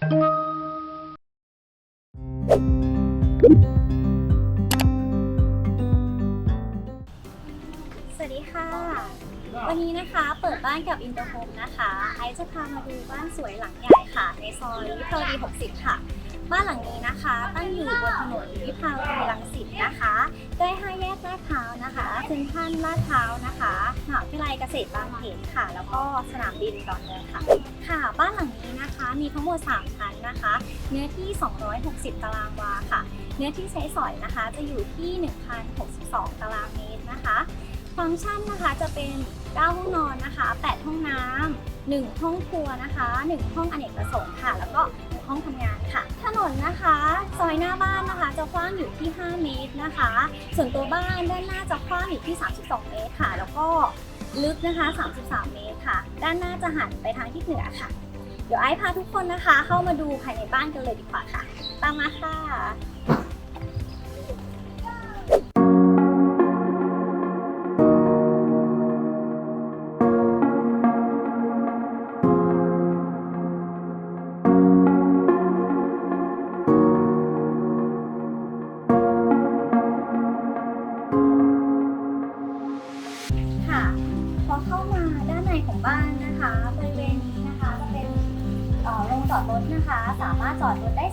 สวัสดีค่ะ วันนี้นะคะเปิดบ้านกับอินเตอร์โฮมนะคะ ไอซ์จะพามาดูบ้านสวยหลังใหญ่ค่ะ ในซอยวิภาวดี 60 ค่ะ บ้านหลังนี้นะคะ ตั้งอยู่บนถนนวิภาวดีรังสิตนะคะใกล้ห้าแยกลาดพร้าวนะคะเซ็นทรัลลาดพร้าวนะคะมหาวิทยาลัยเกษตรบางเขนค่ะ แล้วก็สนามบินดอนเมืองค่ะค่ะบ้านหลังนี้นะคะมีทั้งหมด3ชั้นนะคะ เนื้อที่ 260 ตารางวาค่ะ เนื้อที่ใช้สอยนะคะจะอยู่ที่ 1,062 ตารางเมตรนะคะฟังก์ชันนะคะจะเป็น9ห้องนอนนะคะ 8 ห้องน้ำ1ห้องครัวนะคะ 1 ห้องอเนกประสงค์ค่ะ แล้วก็ อยหน้าบ้านนะคะ จะกว้างอยู่ที่ 5 เมตรนะคะ ส่วนตัวบ้านด้านหน้าจะกว้างอยู่ที่ 32 เมตรค่ะ แล้วก็ลึกนะคะ 33 เมตรค่ะ ด้านหน้าจะหันไปทางทิศเหนือค่ะ เดี๋ยวไอซ์พาทุกคนนะคะ เข้ามาดูภายในบ้านกันเลยดีกว่าค่ะ ตามมาค่ะค่ะ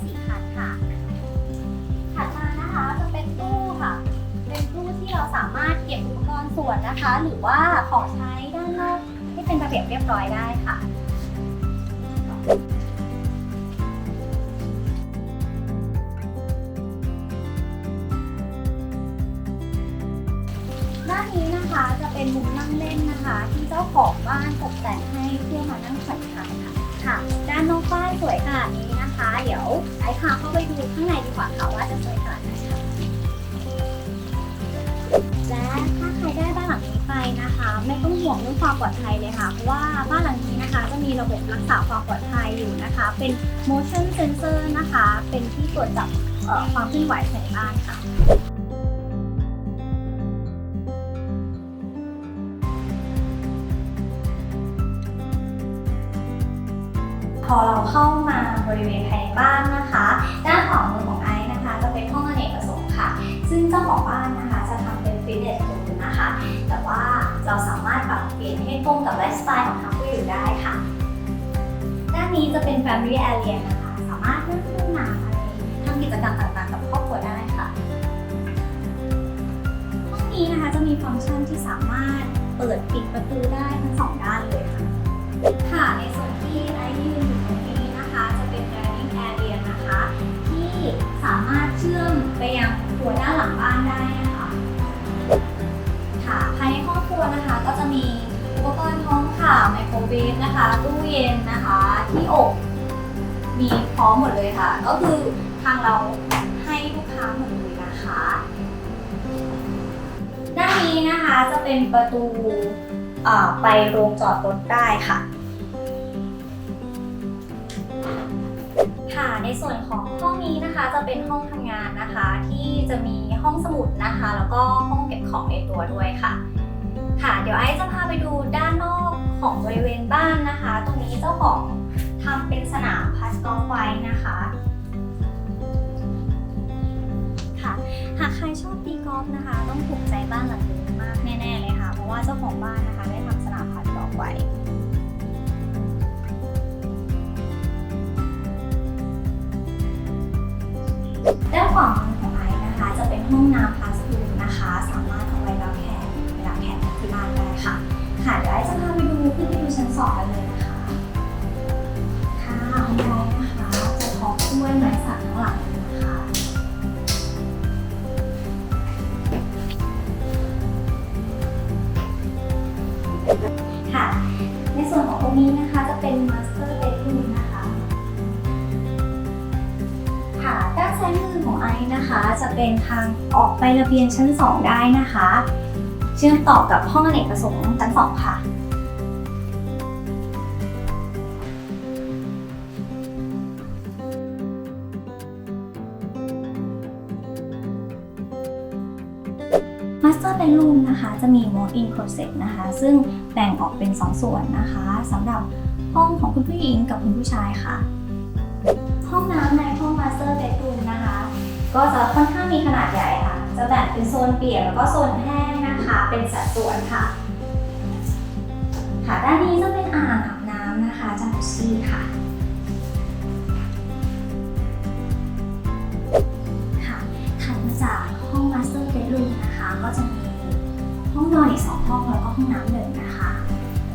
สี่คันค่ะ ถัดมานะคะจะเป็นตู้ค่ะ เป็นตู้ที่เราสามารถเก็บอุปกรณ์ส่วนนะคะ หรือว่าของใช้ด้านนอกที่เป็นระเบียบเรียบร้อยได้ค่ะด้านนี้นะคะจะเป็นมุมนั่งเล่นนะคะ ที่เจ้าของบ้านตกแต่งให้เพื่อมานั่งผ่อนคลายค่ะ ค่ะ ด้านนอกบ้านสวยขนาดนี้ เดี๋ยวไอ้พาเข้าไปดูข้างในดีกว่าค่ะว่าจะสวยขนาดไหนค่ะและถ้าใครได้บ้านหลังนี้ไปนะคะ ไม่ต้องห่วงเรื่องความปลอดภัยเลยค่ะเพราะว่าบ้านหลังนี้นะคะ จะมีระบบรักษาความปลอดภัยอยู่นะคะ เป็น motion sensor นะคะ เป็นที่ตรวจจับความเคลื่อนไหวภายในบ้านค่ะพอเราเข้ามา บริเวณภายในบ้านนะคะ ด้านขวามือของไอซ์นะคะ จะเป็นห้องอเนกประสงค์ค่ะ ซึ่งเจ้าของบ้านนะคะจะทำเป็นฟิตเนสรูมนะคะ แต่ว่าเราสามารถปรับเปลี่ยนให้ตรงกับไลฟ์สไตล์ของทางผู้อยู่ได้ค่ะ ด้านนี้จะเป็น Family Area นะคะ สามารถนั่งดูหนังอะไรทำกิจกรรมต่างๆ กับครอบครัวได้ค่ะห้องนี้นะคะจะมีฟังก์ชันที่สามารถเปิดปิดประตูได้ทั้งสองด้านเลยค่ะ ค่ะในส่วนที่ไอยืนอยู่ตรงนี้ ลังบ้านได้นะคะค่ะภายในห้องครัวนะคะ ก็จะมีอุปกรณ์ท้องค่ะไมโครเวฟนะคะตู้เย็นนะคะ ที่อบมีพร้อมหมดเลยค่ะ ก็คือทางเราให้ลูกค้าหมดเลยนะคะด้านนี้นะคะจะเป็นประตูไปโรงจอดรถได้ค่ะค่ะในส่วนของห้องนี้นะคะจะเป็นห้องทำงานนะคะที่ จะมีห้องสมุดนะคะ แล้วก็ห้องเก็บของในตัวด้วยค่ะ ค่ะ เดี๋ยวไอซ์จะพาไปดูด้านนอกของบริเวณบ้านนะคะ ตรงนี้เจ้าของทำเป็นสนามพัสกอล์ฟไว้นะคะค่ะ หากใครชอบตีกอล์ฟนะคะ ต้องถูกใจบ้านหลังนี้มากแน่ๆเลยค่ะ เพราะว่าเจ้าของบ้านนะคะได้ทำสนามพัดกอล์ฟไว้ด้านขวา ห้องน้ำพาสตูมนะคะ สามารถ นะคะ จะเป็นทางออกไประเบียงชั้น 2 ได้นะคะ เชื่อมต่อกับห้องอเนกประสงค์ชั้น 2 ค่ะ Master Bedroom นะคะ จะมี walk-in closet นะคะ ซึ่งแบ่งออกเป็น 2 ส่วนนะคะสำหรับห้องของคุณผู้หญิงกับคุณผู้ชายค่ะ ก็จะค่อนข้างมีขนาดใหญ่ค่ะ จะแบ่งเป็นโซนเปียกแล้วก็โซนแห้งนะคะ เป็นสัดส่วนค่ะ ค่ะด้านนี้จะเป็นอ่างอาบน้ำนะคะจากุซี่ค่ะค่ะถัดมาจากห้อง Master Bedroom นะคะ ก็จะมีห้องนอนอีกสองห้องแล้วก็ห้องน้ำหนึ่งนะคะ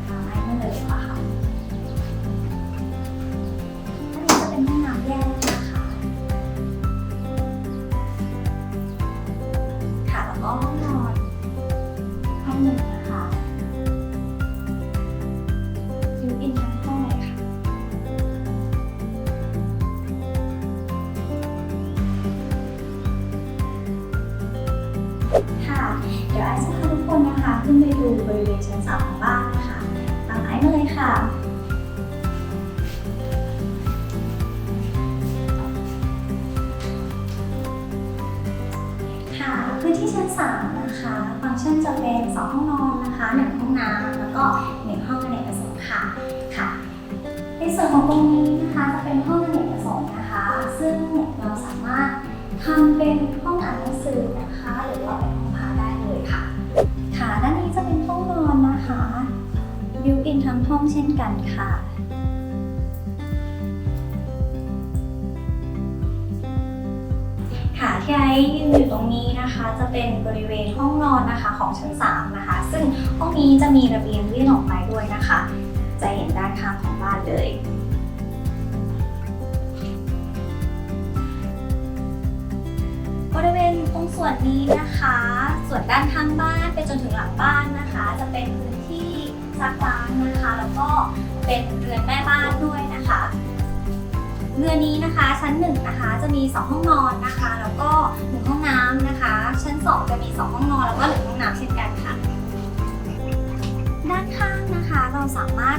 ตาไอ้มาเลยค่ะ ห้องหนึ่งนะคะยูอินทั้งห้องเลยค่ะ ค่ะ เดี๋ยวไอซ์จะพาทุกคนนะคะ ขึ้นไปดูบริเวณชั้นสามของบ้านนะคะตามไอซ์มาเลยค่ะค่ะพื้นที่ชั้นสามนะคะ ฟังก์ชันจะเป็นสองห้องนอนนะคะหนึ่งห้องน้ำแล้วก็หนึ่งห้องอเนกประสงค์ค่ะค่ะ ในส่วนของตรงนี้นะคะจะเป็นห้องอเนกประสงค์นะคะ ซึ่งเราสามารถทำเป็นห้องอ่านหนังสือนะคะหรือว่าเป็นห้องพักได้เลยค่ะ ค่ะด้านนี้จะเป็นห้องนอนนะคะบิวอินทั้งห้องเช่นกันค่ะ ที่ไอยืนอยู่ตรงนี้นะคะ จะเป็นบริเวณห้องนอนนะคะของชั้น3นะคะ ซึ่งห้องนี้จะมีระเบียงยื่นออกไปด้วยนะคะ จะเห็นด้านข้างของบ้านเลยบริเวณตรงส่วนนี้นะคะ ส่วนด้านข้างบ้านไปจนถึงหลังบ้านนะคะ จะเป็นพื้นที่ซักล้างนะคะ แล้วก็เป็นเรือนแม่บ้านด้วยนะคะ เรือนี้นะคะชั้นหนึ่งนะคะจะมี 2 ห้องนอนนะคะ แล้วก็หนึ่งห้องน้ำนะคะ ชั้น 2 จะมี 2 ห้องนอนแล้วก็หนึ่งห้องน้ำเช่นกันค่ะ ด้านข้างนะคะเราสามารถ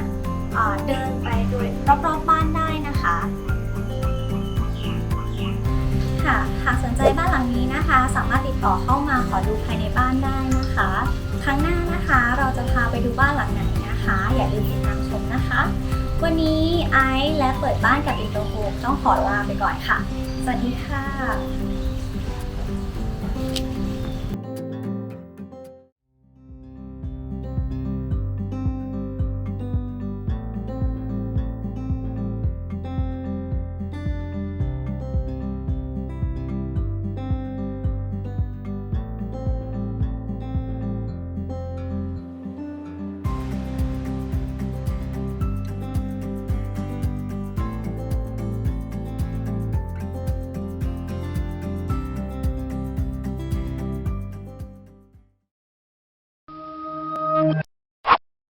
เอ่อเดินไปโดยรอบๆบบ้านได้นะคะค่ะหากสนใจบ้านหลังนี้นะคะ สามารถติดต่อเข้ามาขอดูภายในบ้านได้นะคะครั้งหน้านะคะเราจะพาไปดูบ้านหลังไหนนะคะ อย่าลืมติดตามชมนะคะ วันนี้ไอซ์และเปิดบ้านกับอินโตโฮต้องขอลาไปก่อนค่ะ สวัสดีค่ะ